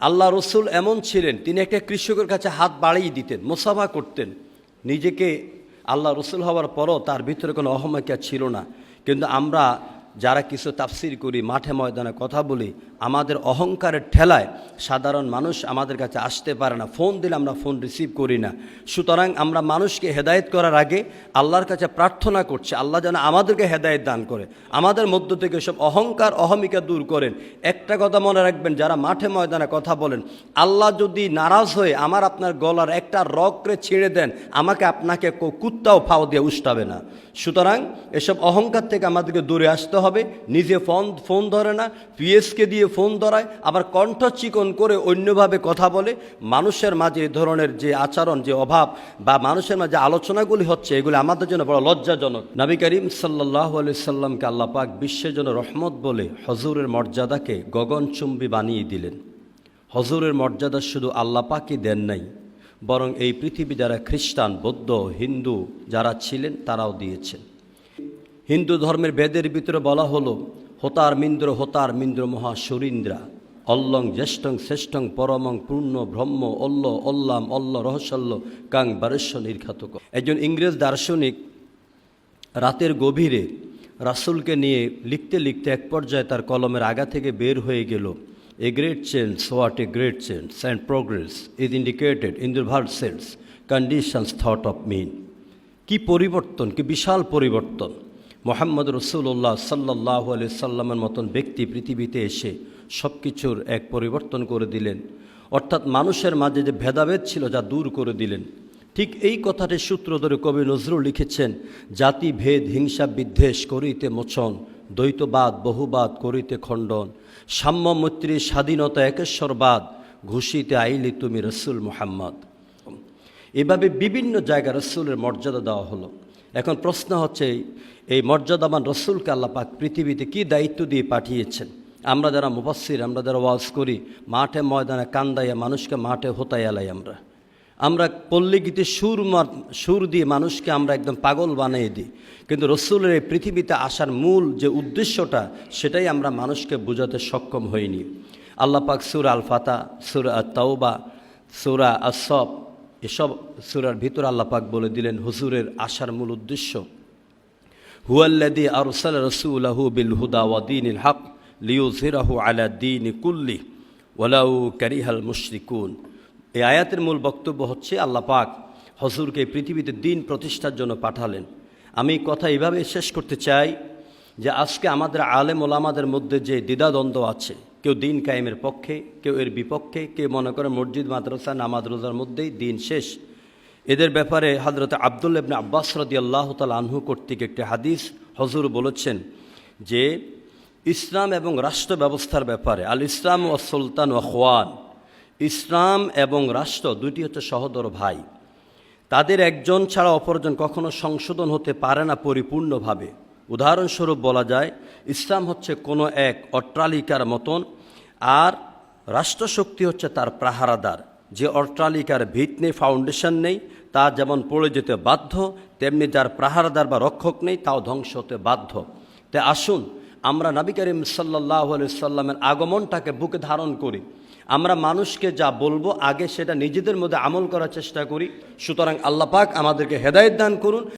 আল্লাহ রসুল এমন ছিলেন, তিনি একটা কৃষকের কাছে হাত বাড়িয়ে দিতেন, মোসাফা করতেন। নিজেকে আল্লাহ রসুল হওয়ার পরও তার ভিতরে কোনো অহমিকা ছিল না। কিন্তু আমরা যারা কিছু তাফসির করি, মাঠে ময়দানে কথা বলি, আমাদের অহংকারের ঠেলায় সাধারণ মানুষ আমাদের কাছে আসতে পারে না। ফোন দিলে আমরা ফোন রিসিভ করি না। সুতরাং আমরা মানুষকে হেদায়েত করার আগে আল্লাহর কাছে প্রার্থনা করছি, আল্লাহ যেন আমাদেরকে হেদায়েত দান করে। আমাদের মধ্য থেকে সব অহংকার, অহমিকা দূর করেন। একটা কথা মনে রাখবেন, যারা মাঠে ময়দানে কথা বলেন, আল্লাহ যদি নারাজ হয়ে আমার আপনার গলার একটা রকরে ছিঁড়ে দেন, আমাকে আপনাকে কুত্তাও ফাও দিয়ে উষ্টাবে না। সুতরাং এসব অহংকার থেকে আমাদেরকে দূরে আসতে হবে। নিজে ফোন ফোন ধরে না, পিএসকে দিয়ে ফোন ধরায়, আবার কণ্ঠ চিকন করে অন্যভাবে কথা বলে। মানুষের মাঝে এ ধরনের যে আচরণ, যে অভাব বা মানুষের মাঝে আলোচনাগুলি হচ্ছে, এগুলি আমাদের জন্য বড় লজ্জাজনক। নবী করিম সাল্লাহ আলি সাল্লামকে আল্লাহ পাক বিশ্বের জন্য রহমত বলে হজুরের মর্যাদাকে গগনচুম্বী বানিয়ে দিলেন। হজুরের মর্যাদা শুধু আল্লাহ পাকই দেন নাই, বরং এই পৃথিবী যারা খ্রিস্টান, বৌদ্ধ, হিন্দু যারা ছিলেন তারাও দিয়েছেন। হিন্দু ধর্মের বেদের ভিতরে বলা হলো, হোতার মিন্দ্র হোতার মিন্দ্র মহা সুরিন্দ্রা অল্লং জ্যেষ্ঠং শ্রেষ্ঠং পরমং পূর্ণ ব্রহ্ম অল্ল অল্লাম অল্ল রহস্যল্য কাং বারেশ্য নির্ঘাতক। একজন ইংরেজ দার্শনিক রাতের গভীরে রাসুলকে নিয়ে লিখতে লিখতে এক পর্যায়ে তার কলমের আগা থেকে বের হয়ে গেল, a great change, what a great change and progress is indicated in the word sense, conditions thought of men. কি পরিবর্তন, কি বিশাল পরিবর্তন। মোহাম্মদ রসুল্লাহ সাল্লাহ আলি সাল্লামের মতন ব্যক্তি পৃথিবীতে এসে সব কিছুর এক পরিবর্তন করে দিলেন। অর্থাৎ মানুষের মাঝে যে ভেদাভেদ ছিল যা দূর করে দিলেন। ঠিক এই কথাটি সূত্র ধরে কবি নজরুল লিখেছেন, জাতি ভেদ, হিংসা, বিদ্বেষ করিতে মোচন, দ্বৈতবাদ, বহুবাদ করিতে খণ্ডন। সাম্য, মৈত্রী, স্বাধীনতা, একেশ্বরবাদ ঘুষিতে আইলি তুমি রসুল মুহাম্মদ। এভাবে বিভিন্ন জায়গায় রসুলের মর্যাদা দেওয়া হলো। এখন প্রশ্ন হচ্ছে, এই- মর্যাদামান রসুলকে আল্লাপাক পৃথিবীতে কি দায়িত্ব দিয়ে পাঠিয়েছেন? আমরা যারা মুবাসির আমরা যারা ওয়াজ করি, মাঠে ময়দানে কান্দাইয়া, মানুষকে মাঠে হোতাই এলাই আমরা। আমরা পল্লীগীতে সুর সুর দিয়ে মানুষকে আমরা একদম পাগল বানিয়ে দিই। কিন্তু রসুলের এই পৃথিবীতে আসার মূল যে উদ্দেশ্যটা, সেটাই আমরা মানুষকে বোঝাতে সক্ষম হইনি। আল্লাপাক সুর আল ফাতা সুর আত তাওবা সুরা আসব এসব সুরার ভিতর আল্লাহ পাক বলে দিলেন, হুজুরের আসার মূল উদ্দেশ্য হুয়াল্লাদি আরসাল রসুলাহু বিল হুদা ওয়াদিনিল হক লিউজিরাহু আলা দিন কুল্লি ওয়ালাউ কারিহাল মুশরিকুন। এই আয়াতের মূল বক্তব্য হচ্ছে, আল্লাহ পাক হজুরকে পৃথিবীতে দিন প্রতিষ্ঠার জন্য পাঠালেন। আমি কথা এভাবে শেষ করতে চাই যে, আজকে আমাদের আলেম ওলামাদের মধ্যে যে দ্বিধাদ্বন্দ্ব আছে কেউ দিন কায়েমের পক্ষে, কেউ এর বিপক্ষে, কেউ মনে করে মসজিদ, মাদ্রাসা, নামাজ, রোজার মধ্যেই দিন শেষ। এদের ব্যাপারে হজরত আবদুল ইবনে আব্বাস রদি আল্লাহ তাল আনহু কর্তৃক একটি হাদিস হজুর বলেছেন যে, ইসলাম এবং রাষ্ট্র ব্যবস্থার ব্যাপারে, আল ইসলাম ও সুলতান ও খোয়ান, ইসলাম এবং রাষ্ট্র দুটি হচ্ছে সহদর ভাই। তাদের একজন ছাড়া অপরজন কখনো সংশোধন হতে পারে না পরিপূর্ণভাবে। উদাহরণস্বরূপ বলা যায়, ইসলাম হচ্ছে কোনো এক অট্টালিকার মতন, আর রাষ্ট্রশক্তি হচ্ছে তার প্রাহারাদার যে অট্টালিকার ভিত নেই, ফাউন্ডেশন নেই, তা যেমন পড়ে যেতে বাধ্য, তেমনি যার প্রাহারাদার বা রক্ষক নেই, তাও ধ্বংস হতে বাধ্য। তাই আসুন, আমরা নবী করিম সাল্লাহ সাল্লামের আগমনটাকে বুকে ধারণ করি। আমরা মানুষকে যা বলব, আগে সেটা নিজেদের মধ্যে আমল করার চেষ্টা করি। সুতরাং আল্লাহ পাক আমাদেরকে হেদায়েত দান করুন।